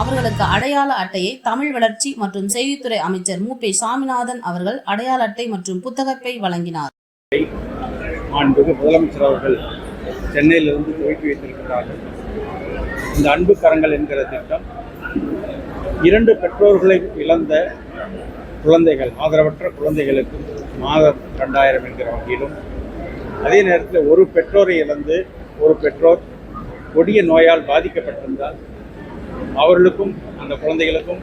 அவர்களுக்கு அடையாள அட்டையை தமிழ் வளர்ச்சி மற்றும் செய்தித்துறை அமைச்சர் மு. பி. சாமிநாதன் அவர்கள் அடையாள அட்டை மற்றும் புத்தகப்பை வழங்கினார். முதலமைச்சர் அவர்கள் சென்னையிலிருந்து துவக்கி வைத்திருக்கிறார்கள். இந்த அன்பு கரங்கள் என்கிற திட்டம் இரண்டு பெற்றோர்களை இழந்த குழந்தைகள் ஆதரவற்ற குழந்தைகளுக்கு மாதம் ரெண்டாயிரம் என்கிற வகையிலும் அதே நேரத்தில் ஒரு பெற்றோரை இழந்து ஒரு பெற்றோர் கொடிய நோயால் பாதிக்கப்பட்டிருந்தால் அவர்களுக்கும் அந்த குழந்தைகளுக்கும்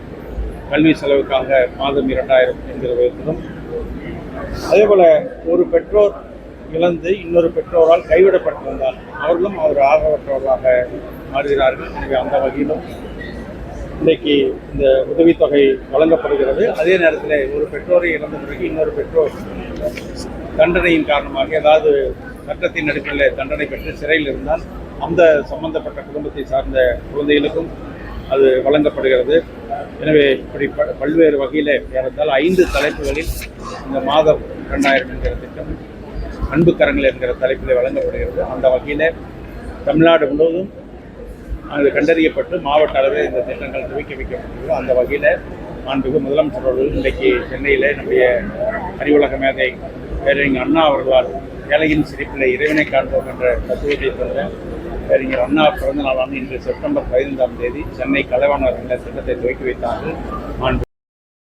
கல்வி செலவுக்காக மாதம் இரண்டாயிரம் என்கிற விதத்திலும். அதேபோல ஒரு பெற்றோர் இழந்து இன்னொரு பெற்றோரால் கைவிடப்பட்டிருந்தால் அவர்களும் அவர் ஆதரவற்றவர்களாக மாறுகிறார்கள். எனவே அந்த வகையிலும் இன்றைக்கு இந்த உதவித்தொகை வழங்கப்படுகிறது. அதே நேரத்தில் ஒரு பெற்றோரை இழந்த பிறகு இன்னொரு பெற்றோர் தண்டனையின் காரணமாக ஏதாவது சட்டத்தின் அடிப்படையில் தண்டனை பெற்று சிறையில் இருந்தால் அந்த சம்பந்தப்பட்ட குடும்பத்தை சார்ந்த குழந்தைகளுக்கும் அது வழங்கப்படுகிறது. எனவே இப்படி ப- பல்வேறு வகையில் ஏறத்தால் ஐந்து தலைப்புகளில் இந்த மாதம் இரண்டாயிரம் என்கிற திட்டம் அன்பு கரங்கள் என்கிற தலைப்பில் வழங்கப்படுகிறது. அந்த வகையில் தமிழ்நாடு முழுவதும் அது கண்டறியப்பட்டு மாவட்ட அளவில் இந்த திட்டங்கள் துவக்கி வைக்கப்பட்டுள்ளது அந்த வகையில் மாண்புக்கு முதலமைச்சர் அவர்கள் இன்றைக்கு சென்னையில் நம்முடைய அறிவுலக மேதை பேரறிஞர் அண்ணா அவர்களால் ஏழையின் சிரிப்பில் இறைவனை காண்போம் என்ற தத்துவத்தை தந்த பேரறிஞர் அண்ணா பிறந்த நாளான இன்று செப்டம்பர் பதினைந்தாம் தேதி சென்னை கலைவாணர் என்ற திட்டத்தை துவக்கி வைத்தார்கள்.